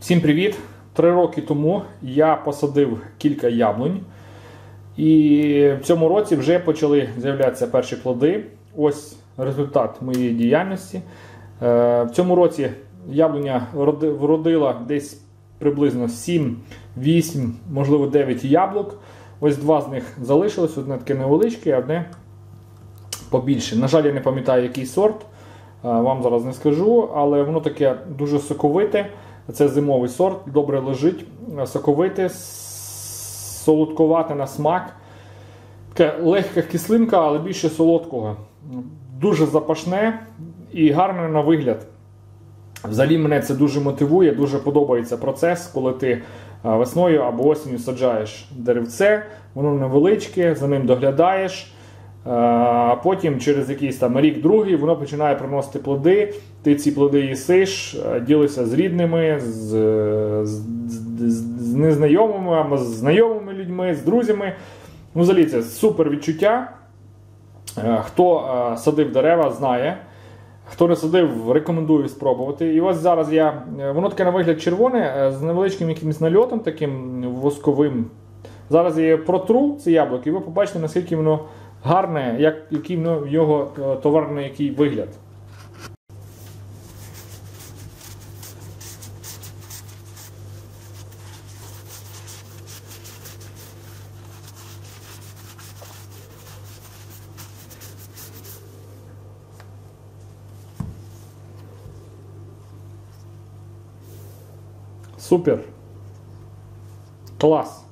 Всім привіт! Три роки тому я посадив кілька яблунь, і в цьому році вже почали з'являтися перші плоди. Ось результат моєї діяльності. Е, В цьому році яблуня роди- вродила десь приблизно 7, 8, можливо 9 яблук. Ось два з них залишилось, одне таке невеличке, а одне побільше. На жаль, я не пам'ятаю, який сорт. е, Вам зараз не скажу, але воно таке дуже соковите. Це зимовий сорт, добре лежить, соковите, солодкувате на смак. Таке легка кислинка, але більше солодкого. Дуже запашне і гарне на вигляд. Взагалі мене це дуже мотивує, дуже подобається процес, коли ти весною або осінню саджаєш деревце, воно невеличке, за ним доглядаєш. Е, А потім через якийсь там рік-другий воно починає приносити плоди. Ти ці плоди їсиш, е, ділишся з рідними, з, з, з, з незнайомими з знайомими людьми, з друзями. Ну, взагалі, це супер відчуття. Е, Хто е, садив дерева, знає. Хто не садив, рекомендую спробувати. І ось зараз я. е, Воно таке на вигляд червоне, е, з невеличким якимось нальотом, таким восковим. Зараз я протру ці яблуки, і ви побачите, наскільки воно гарне, як, який воно його е, товарний який вигляд. Супер. Клас.